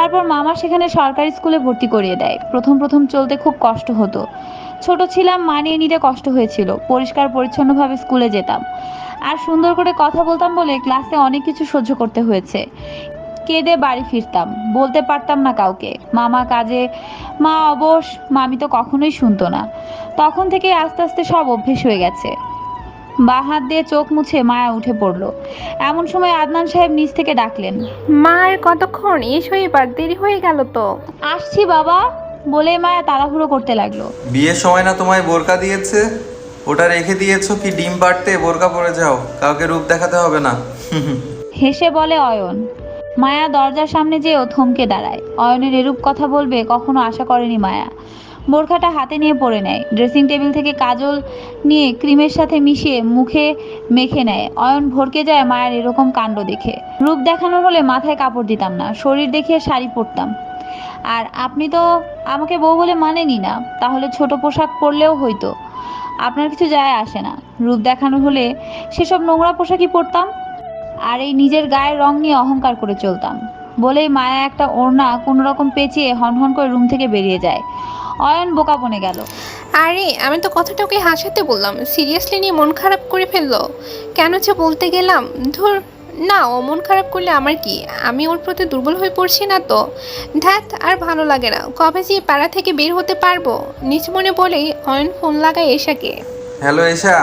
তারপর মামা সেখানে সরকারি স্কুলে ভর্তি করিয়ে দেয়। প্রথম প্রথম চলতে খুব কষ্ট হতো। ছোট ছিলাম, মানিয়ে নিতে কষ্ট হয়েছিল। পরিষ্কার পরিচ্ছন্নভাবে স্কুলে যেতাম। আর সুন্দর করে কথা বলতাম বলে ক্লাসে অনেক কিছু সহ্য করতে হয়েছে। কেঁদে বাড়ি ফিরতাম। বলতে পারতাম না কাউকে। মামা কাজে, মা অবশ, মামি তো কখনোই শুনতো না। তখন থেকে আস্তে আস্তে সব অভ্যেস হয়ে গেছে। বা হাত দিয়ে চোখ মুছে মায়া উঠে পড়ল। এমন সময় আদনান সাহেব নিচ থেকে ডাকলেন মা আর কতক্ষণ এসো এবার দেরি হয়ে গেল তো? আসছি বাবা বলে মায়া তাড়াহুড়ো করতে লাগল। বিয়ের সময় না তোমায় বোরকা দিয়েছে? ওটা রেখে দিয়েছ কি ডিম পাড়তে বোরকা পরে যাও কাউকে রূপ দেখাতে হবে না। হেসে বলে অয়ন। মায়া দরজার সামনে যেও থমকে দাঁড়ায়। অয়নের এরূপ কথা বলবে কখনো আশা করেনি মায়া। বোরখাটা হাতে নিয়ে পড়ে নেয়। ড্রেসিং টেবিল থেকে কাজল নিয়ে ক্রিমের সাথে মিশিয়ে মুখে মেখে নেয়। অয়ন ভরকে যায় মায়ের এরকম কাণ্ড দেখে। রূপ দেখানো হলে মাথায় কাপড় দিতাম না, শরীর দেখিয়ে শাড়ি পরতাম। আর আপনি তো আমাকে বউ বলে মানেনি না, তাহলে ছোট পোশাক পরলেও হইতো। আপনার কিছু যায় আসে না। রূপ দেখানো হলে সেসব নোংরা পোশাকই পরতাম আর এই নিজের গায়ের রং নিয়ে অহংকার করে চলতাম। বলেই মায়া একটা ওড়না কোনো রকম পেঁচিয়ে হনহন করে রুম থেকে বেরিয়ে যায়। অয়ন বোকা বনে গেল। আরে আমি তো কথাটা ওকে হাসাতে বললাম। সিরিয়াসলি নিয়ে মন খারাপ করে ফেলল? কেন যে বলতে গেলাম? ধর না ও মন খারাপ করলে আমার কি? আমি ওর প্রতি দুর্বল হয়ে পড়ছি না তো? ধ্যাত আর ভালো লাগে না। কবে যে পাড়া থেকে বের হতে পারব? নিজ মনে বলেই অয়ন ফোন লাগায় এশাকে। হ্যালো এশা।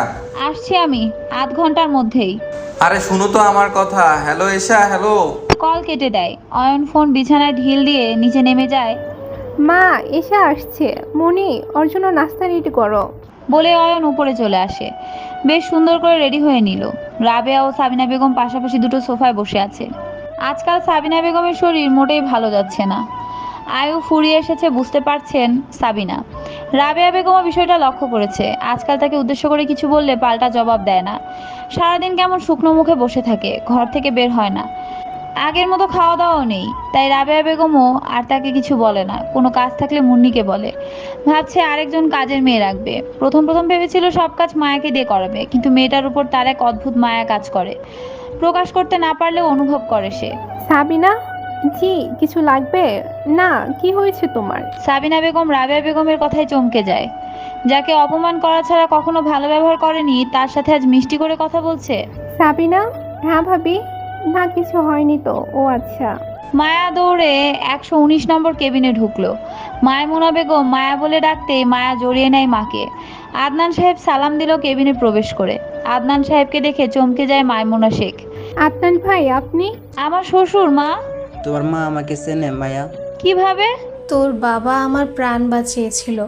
আসছি আমি আধ ঘণ্টার মধ্যেই। আরে শুনো তো আমার কথা। হ্যালো এশা হ্যালো। কল কেটে দেয়। অয়ন ফোন বিছানায় ঢিল দিয়ে নিচে নেমে যায়। মা, এসে আসছে। মনি ওর জন্য নাস্তা রেডি করো। বলে অয়ন উপরে চলে আসে। বেশ সুন্দর করে রেডি হয়ে নিল। রাবেয়া ও সাবিনা বেগম পাশাপাশি দুটো সোফায় বসে আছে। আজকাল সাবিনা বেগমের শরীর মোটেই ভালো যাচ্ছে না। আয়ু ফুরিয়ে এসেছে, বুঝতে পারছেন, সাবিনা। রাবেয়া বেগমও বিষয়টা লক্ষ্য করেছে। আজকাল তাকে উদ্দেশ্য করে কিছু বললে পাল্টা জবাব দেয় না। সারাদিন কেমন শুকনো মুখে বসে থাকে, ঘর থেকে বের হয় না। আগের মতো খাওয়া দাওয়াও নেই। তাই রাবেয়া বেগমও আর তাকে কিছু বলে না। কোনো কাজ থাকলে মুন্নিকে বলে। ভাবছে আরেকজন কাজের মেয়ে রাখবে। প্রথম প্রথম ভেবেছিল সব কাজ মায়াকে দিয়ে করাবে কিন্তু মেয়েটার উপর তার এক অদ্ভুত মায়া কাজ করে। প্রকাশ করতে না পারলেও অনুভব করে সে। সাবিনা? জি কিছু লাগবে? না কি হয়েছে তোমার? সাবিনা বেগম রাবেয়া বেগমের কথায় চমকে যায়। যাকে অপমান করা ছাড়া কখনো ভালো ব্যবহার করেনি তার সাথে আজ মিষ্টি করে কথা বলছে? সাবিনা? হ্যাঁ ভাবি। না কিছু হয়নি তো। ও আচ্ছা। মায়া দৌড়ে একশো উনিশ নম্বর কেবিনে ঢুকলো। মায়মুনা বেগম মায়া বলে ডাকতে মায়া জড়িয়ে নেয় মাকে। আদনান সাহেব সালাম দিল কেবিনে প্রবেশ করে। আদনান সাহেবকে দেখে চমকে যায় মায়মুনা শেখ। আদনান ভাই আপনি? আমার শ্বশুর মা? তোমার মা আমাকে চেনে মায়া। কীভাবে? তোর বাবা আমার প্রাণ বাঁচিয়েছিল।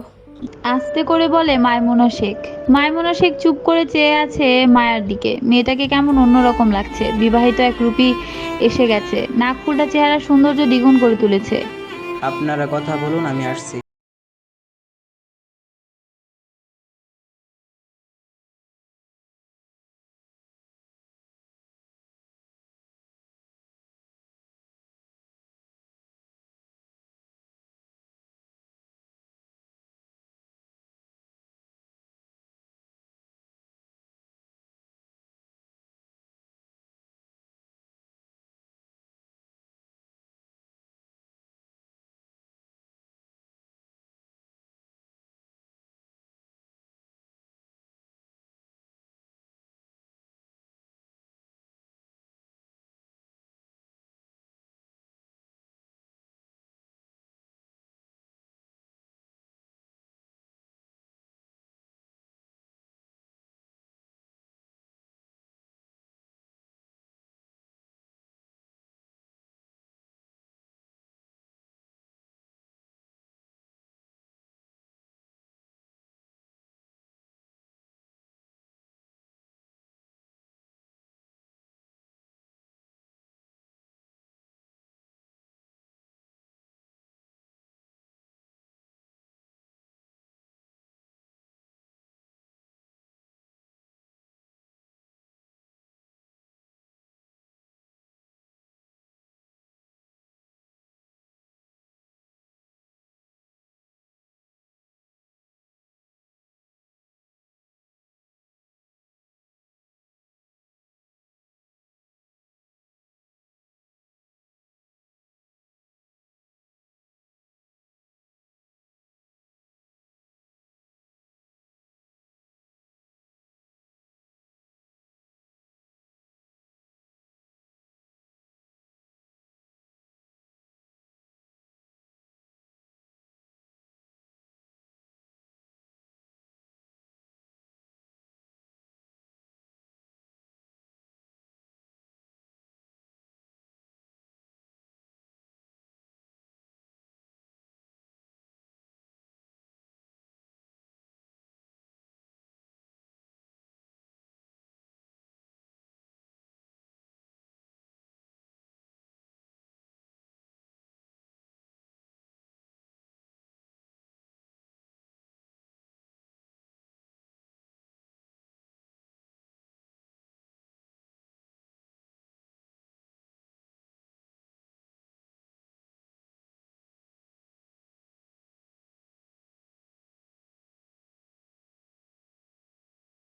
আস্তে করে বলে মায়মুনা শেখ। মায়মুনা শেখ চুপ করে চেয়ে আছে মায়ার দিকে। মেয়েটাকে কেমন অন্যরকম লাগছে। বিবাহিত এক রূপী এসে গেছে। নাকফুলটা চেহারা সৌন্দর্য দ্বিগুণ করে তুলেছে। আপনারা কথা বলুন, আমি আসছি।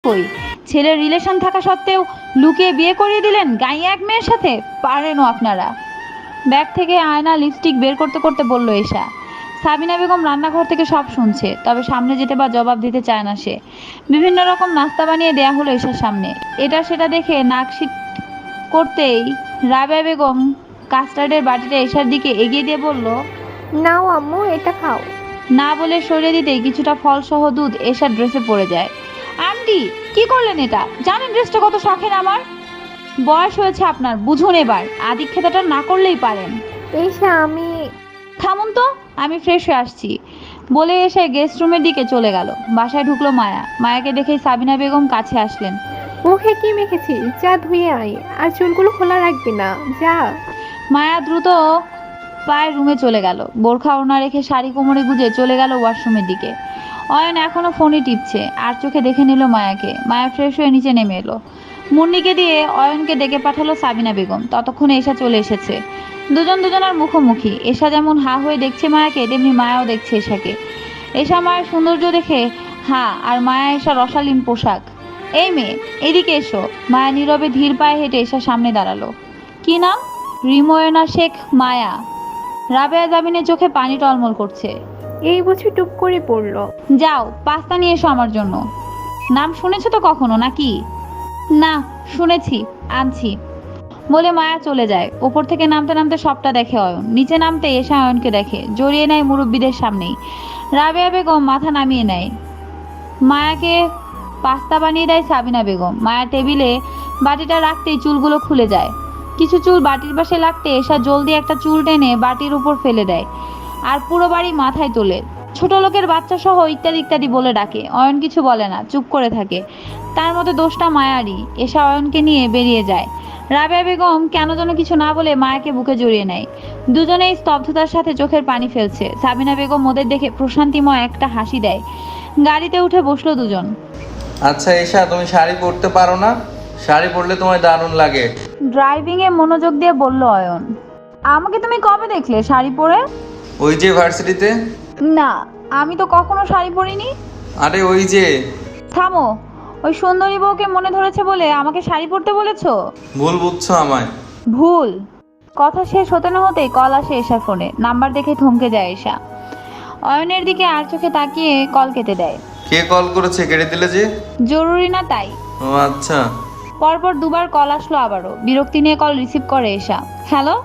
কই ছেলের রিলেশন থাকা সত্ত্বেও লুকিয়ে বিয়ে করিয়ে দিলেন গাইয়া এক মেয়ের সাথে? পারেনও আপনারা। ব্যাগ থেকে আয়না লিপস্টিক বের করতে করতে বলল এসা সাবিনা বেগম রান্নাঘর থেকে সব শুনছে তবে সামনে যেতে বা জবাব দিতে চায় না সে। বিভিন্ন রকম নাস্তা বানিয়ে দেয়া হলো এশার সামনে। এটা সেটা দেখে নাকশিট করতেই রাবেয়া বেগম কাস্টার্ডের বাটিটা এশার দিকে এগিয়ে দিয়ে বলল নাও আম্মু এটা খাও। না বলে সরিয়ে দিতেই কিছুটা ফলসহ দুধ এশার ড্রেসে পড়ে যায়। আন্টি কি করলেন এটা? জানেন ড্রেসটা কত শখের আমার? বয়স হয়েছে আপনার বুঝুন এবার। আদিক্ষেতাটা না করলেই পারেন। এসে আমি থামুন তো আমি ফ্রেশ হয়ে আসছি। বলে এসে গেস্ট রুমের দিকে চলে গেল। বাসায় ঢুকলো মায়া। মায়াকে দেখেই সাবিনা বেগম কাছে আসলেন। মুখে কি মেখেছি? যা ধুয়ে আয়। আর চুলগুলো খোলা রাখবি না। যা। মায়া দ্রুত পায়ের রুমে চলে গেল। বোরখা ওনা রেখে শাড়ি কোমরে গুজে চলে গেল ওয়াশরুমের দিকে। অয়ন এখনও ফোনে টিপছে, আর চোখে দেখে নিল মায়াকে। মায়া ফ্রেশ হয়ে নিচে নেমে এলো। মুন্নিকে দিয়ে অয়নকে ডেকে পাঠালো সাবিনা বেগম। ততক্ষণে এসা চলে এসেছে। দুজন দুজনের মুখোমুখি। এসা যেমন হা হয়ে দেখছে মায়াকে, তেমনি মায়াও দেখছে এশাকে। এশা মায়ের সৌন্দর্য দেখে হা, আর মায়া এসা রসালীন পোশাক। এই মেয়ে, এদিকে এসো। মায়া নীরবে ধীর পায়ে হেঁটে এসা সামনে দাঁড়াল। কি নাম? রিমোয়না শেখ মায়া। রাবেয়া জামিনের চোখে পানি টলমল করছে। এই বছর টুপ করে পড়ল। যাও, পাস্তা নিয়ে এসো আমার জন্য। নাম শুনেছো তো কখনো, নাকি? না, শুনেছি, আনছি। বলে মায়া চলে যায়। ওপর থেকে নামতে নামতে সবটা দেখে অয়ন। নিচে নামতে এসে অয়নকে দেখে। জড়িয়ে নেয় মুরব্বীদের সামনেই। রাবেয়া বেগম মাথা নামিয়ে নেয়। মায়াকে পাস্তা বানিয়ে দেয় সাবিনা বেগম। মায়া টেবিলে বাটিটা রাখতেই চুলগুলো খুলে যায়। কিছু চুল বাটির পাশে লাগতে এসা জলদি একটা চুল টেনে বাটির উপর ফেলে দেয়। আর পুরো বাড়ি মাথায় তোলে। ছোট লোকের বাচ্চা সহ ইত্যাদি ইত্যাদি বলে ডাকে। অয়ন কিছু বলে না চুপ করে থাকে। তার মতো দোষটা মায়ারই। এসা অয়নকে নিয়ে বেরিয়ে যায়। রাবেয়া বেগম কেন যেন কিছু না বলে মায়াকে বুকে জড়িয়ে নেয়। দুজনেই স্তব্ধতার সাথে চোখের পানি ফেলছে। সাবিনা বেগম ওদের দেখে প্রশান্তিময় একটা হাসি দেয়। গাড়িতে উঠে বসল দুজন। আচ্ছা এসা তুমি শাড়ি পরতে পারো না? শাড়ি পরলে তোমায় দারুণ লাগে। ড্রাইভিং এ মনোযোগ দিয়ে বলল অয়ন আমাকে তুমি কবে দেখলে শাড়ি পরে? ওই যে ভার্সিটিতে? না আমি তো কখনো শাড়ি পরিনি। আরে ওই যে। থামো ওই সুন্দরী বউকে মনে ধরেছে বলে আমাকে শাড়ি পরতে বলেছ? ভুল বুঝছ আমায়। ভুল। কথা শেষ হতে না হতেই কল আসে এশার ফোনে। নাম্বার দেখে থমকে যায় এশা অয়নের দিকে আর চোখে তাকিয়ে কল কেটে দেয়। কে কল করেছে কেড়ে দিলে যে? জরুরি না তাই। ও আচ্ছা। পরপর দুবার কল আসলো আবারও। বিরক্তি নিয়ে কল রিসিভ করে এশা হ্যালো?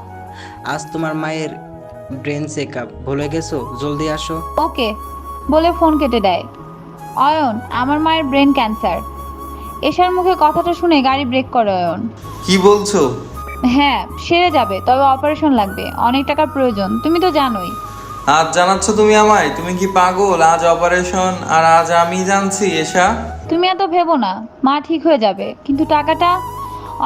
আজ তোমার মায়ের ব্রেন চেক আপ। ভুলে গেছো? জলদি আসো। ওকে বলে ফোন কেটে দেয়। অয়ন আমার মায়ের ব্রেন ক্যান্সার। এশার মুখে কথাটা শুনে গাড়ি ব্রেক করে অয়ন। কি বলছো? হ্যাঁ সেরে যাবে তবে অপারেশন লাগবে। অনেক টাকার প্রয়োজন তুমি তো জানোই। আজ জানাচ্ছ তুমি আমায়? তুমি কি পাগল? আজ অপারেশন আর আজ আমি জানছি এশা। তুমি এত ভেবো না মা ঠিক হয়ে যাবে। কিন্তু টাকাটা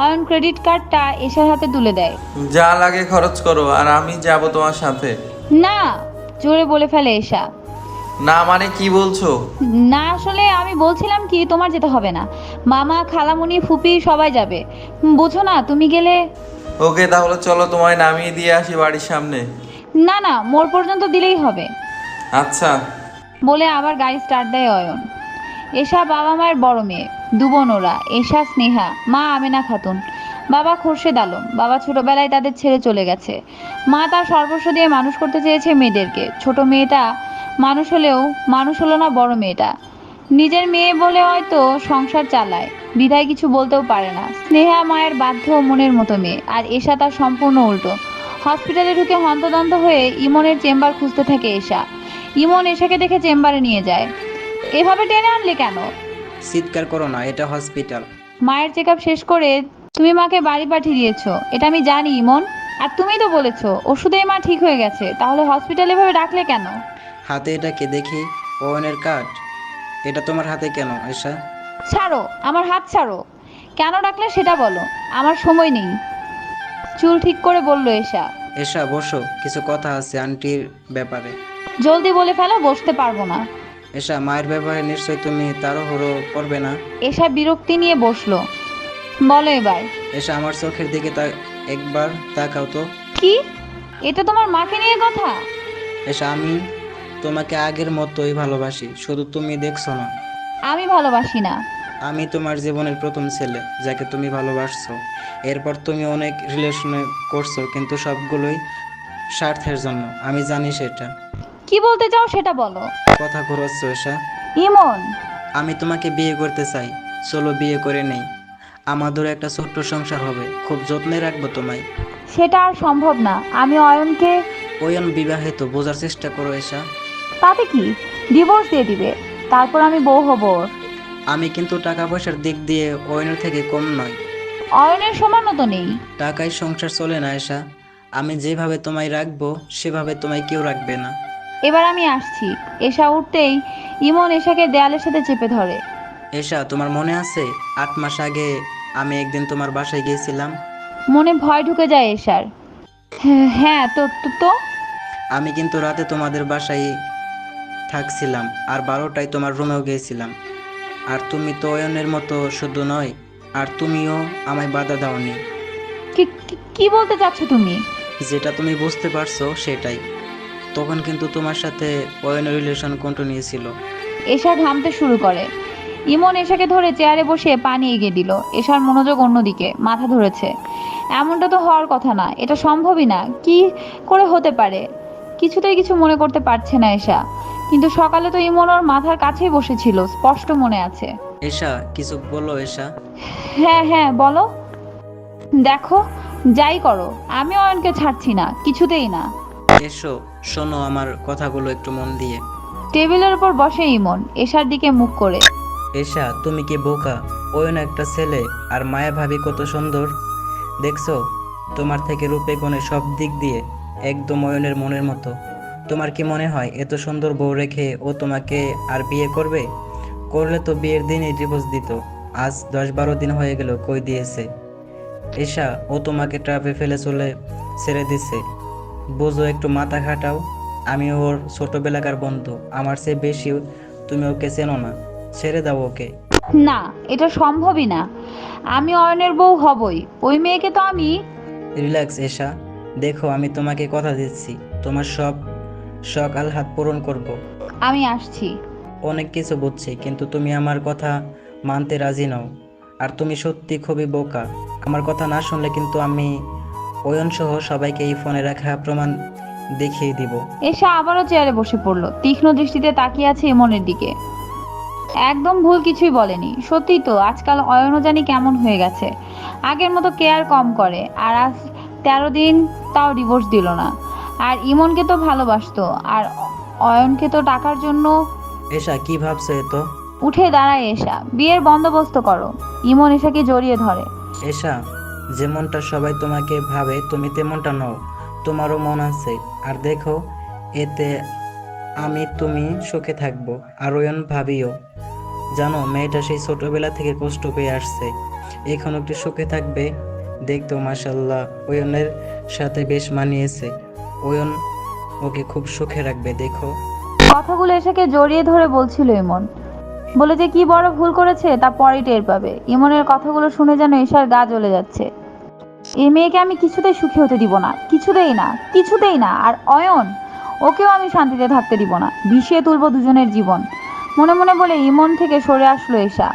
অয়ন ক্রেডিট কার্ডটা এশার হাতে তুলে দেয়। যা লাগে খরচ করো আর আমি যাব তোমার সাথে। না জোরে বলে ফেলে এশা না মানে কি বলছো? না আসলে আমি বলছিলাম কি তোমার যেতে হবে না। মামা খালামুনি ফুপি সবাই যাবে। বোঝো না তুমি গেলে ওকে তাহলে চলো তোমায় নামিয়ে দিয়ে আসি বাড়ির সামনে। না না মোড় পর্যন্ত দিলেই হবে। আচ্ছা। বলে আবার গাড়ি স্টার্ট দেয় অয়ন। এশা বাবা মায়ের বড় মেয়ে দুবোন ওরা, এশা, স্নেহা, মা আমেনা খাতুন। বাবা খোরশেদ আলম, বাবা ছোটবেলায় তাদের ছেড়ে চলে গেছে। মা তার সর্বস্ব দিয়ে মানুষ করতে চেয়েছে মেয়েদেরকে। ছোট মেয়েটা মানুষ হলেও মানুষ হলো না বড় মেয়েটা। নিজের মেয়ে বলে হয়তো সংসার চালায়, বিধায় কিছু বলতেও পারে না। স্নেহা মায়ের বাধ্য মনের মতো মেয়ে, আর এশা তার সম্পূর্ণ উল্টো। হসপিটালে ঢুকে হন্তদন্ত হয়ে ইমনের চেম্বার খুঁজতে থাকে এশা। ইমন এশাকে দেখে চেম্বারে নিয়ে যায়। এভাবে টেনে আনলে কেন? চিৎকার করো না এটা হসপিটাল। মায়ের চেক শেষ করে তুমি মাকে বাড়ি পাঠিয়ে দিয়েছ। এটা আমি জানি ইমন। আর তুমিই তো বলেছ ওষুধেই মা ঠিক হয়ে গেছে। তাহলে হসপিটালে এভাবে ডাকলে কেন? হাতে এটা কে দেখি? ওনের কার্ড। এটা তোমার হাতে কেন এসা ছাড়ো আমার হাত ছাড়ো। কেন ডাকলে সেটা বলো আমার সময় নেই। চুল ঠিক করে বলল এশা। এসা বসো কিছু কথা আছে আন্টির ব্যাপারে। জলদি বলে ফেলো বসতে পারব না। এসা মায়ের ব্যাপারে নিশ্চয়ই তুমি তাড়াহুড়ো করবে না। এসা বিরক্তি নিয়ে বসল। বলো এবার। এসা আমার চোখের দিকে তা একবার তাকাও তো। কি? এটা তোমার মাকে নিয়ে কথা? এসা আমি তোমাকে আগের মতোই ভালোবাসি শুধু তুমি দেখছ না। আমি ভালোবাসি না। আমি তোমার জীবনের প্রথম ছেলে যাকে তুমি ভালোবাসছো। এরপর তুমি অনেক রিলেশনে করছ কিন্তু সবগুলোই স্বার্থের জন্য। আমি জানি সেটা। কি বলতে চাও সেটা বলো। কথা ঘুরাচ্ছ এসা ইমন। আমি তোমাকে বিয়ে করতে চাই চলো বিয়ে করে নেই। আমাদের একটা ছোট্ট সংসার হবে খুব যত্নে রাখব তোমায়। সেটা আর সম্ভব না আমি অয়নকে ওয়ন বিবাহিত বোঝার চেষ্টা করো এসা। তাতে কি? ডিভোর্স দিয়ে দিবে তারপর আমি বউ হব। আমি কিন্তু টাকা পয়সার দিক দিয়ে অয়নের থেকে কম নয় অয়নের সমানও তো নেই। টাকায় সংসার চলে না এসা। আমি যেভাবে তোমায় রাখব সেভাবে তোমায় কেউ রাখবে না। এবার আমি আসছি। এসা উঠতেই ইমন এশাকে দেয়ালের সাথে চেপে ধরে। এসা তোমার মনে আছে? আট মাস আগে আমি একদিন তোমার বাসায় গিয়েছিলাম। মনে ভয় ঢুকে যায় এশার। হ্যাঁ, হ্যাঁ তো তো- তো? আমি কিন্তু রাতে তোমাদের বাসায় থাকছিলাম আর বারোটায় তোমার রুমেও গিয়েছিলাম। আর তুমি তো অয়নের মতো শুধু নয় আর তুমিও আমায় বাধা দাওনি। কি- কি- কি বলতে চাচ্ছ তুমি? যেটা তুমি বুঝতে পারছ সেটাই। তখন কিন্তু তোমার সাথে অয়নের রিলেশন কন্টিনিউ ছিল। এশা ঘামতে শুরু করে। ইমন এশাকে ধরে চেয়ারে বসে পানি এগিয়ে দিল। এশার মনোযোগ অন্যদিকে মাথা ধরেছে। এমনটা তো হওয়ার কথা না এটা সম্ভবই না। কি করে হতে পারে? কিছুতেই কিছু মনে করতে পারছে না এশা। কিন্তু সকালে তো ইমন ওর মাথার কাছেই বসেছিল স্পষ্ট মনে আছে। এসা কিছু বলো এসা হ্যাঁ হ্যাঁ বলো। দেখো যাই করো আমি অয়নকে ছাড়ছি না কিছুতেই না। এসো শোনো আমার কথাগুলো একটু মন দিয়ে। টেবিলের উপর বসে ইমন এশার দিকে মুখ করে। এশা তুমি কি বোকা? ওয়ন একটা ছেলে আর মায়া ভাবি কত সুন্দর। দেখছ তোমার থেকে রূপে গুণে সব দিক দিয়ে একদম অয়নের মনের মতো। তোমার কি মনে হয় এত সুন্দর বউ রেখে ও তোমাকে আর বিয়ে করবে? করলে তো বিয়ের দিনই ডিভোর্স দিত। আজ দশ বারো দিন হয়ে গেল কই দিয়েছে? এশা ও তোমাকে ট্রাপে ফেলে চলে ছেড়ে দিছে। বোঝো একটু মাথা খাটাও আমি ওর ছোটবেলাকার বন্ধু। আমার চেয়ে বেশি তুমি ওকে চেনো না। ছেড়ে দাও ওকে। না এটা সম্ভবই না। আমি অয়নের বউ হবই। ওই মেয়েকে তো আমি রিল্যাক্স এসা দেখো আমি তোমাকে কথা দিচ্ছি। তোমার সব শখ আলহাত পূরণ করব। আমি আসছি। অনেক কিছু বুঝছি কিন্তু তুমি আমার কথা মানতে রাজি নও। আর তুমি সত্যি খুবই বোকা। আমার কথা না শুনলে কিন্তু আমি অয়ন সহ সবাইকে এই ফোনে রাখা প্রমাণ দেখিয়ে দিব। এসে আবারও চেয়ারে বসে পড়ল। তীক্ষ্ণ দৃষ্টিতে তাকিয়ে আছে ইমনের দিকে। একদম ভুল কিছুই বলেনি। সত্যি তো আজকাল অয়নও জানি কেমন হয়ে গেছে। আগের মতো কেয়ার কম করে আর আজ তেরো দিন তাও ডিভোর্স দিল না। আর ইমনকে তো ভালোবাসতো আর অয়নকে তো টাকার জন্য এসা কি ভাবছ তো উঠে দাঁড়ায় এসা বিয়ের বন্দোবস্ত করো। ইমন এসাকে জড়িয়ে ধরে। এসা যেমনটা সবাই তোমাকে ভাবে, তুমি তেমনটা নও। তোমারও মন আছে। আর দেখো, এতে আমি তুমি সুখে থাকব। আর ওয়ন ভাবিও, জানো, মেয়েটা সেই ছোটবেলা থেকে কষ্ট পেয়ে আসছে। এখন একটু সুখে থাকবে? দেখতো মাসাল্লাহ ওয়নের সাথে বেশ মানিয়েছে। ওয়ন ওকে খুব সুখে রাখবে, দেখো। কথাগুলো এসাকে জড়িয়ে ধরে বলছিল ইমন। বলে যে কি বড় ভুল করেছে তা পরে টের পাবে। ইমনের কথাগুলো শুনে যেন ঈশার গা জ্বলে যাচ্ছে। এই মেয়েকে আমি কিছুতেই সুখী হতে দিব না, কিছুতেই না কিছুতেই না, আর অয়ন, ওকেও আমি শান্তিতে থাকতে দিব না। বিষিয়ে তুলব দুজনের জীবন। মনে মনে বলে ইমন থেকে সরে আসলো এশা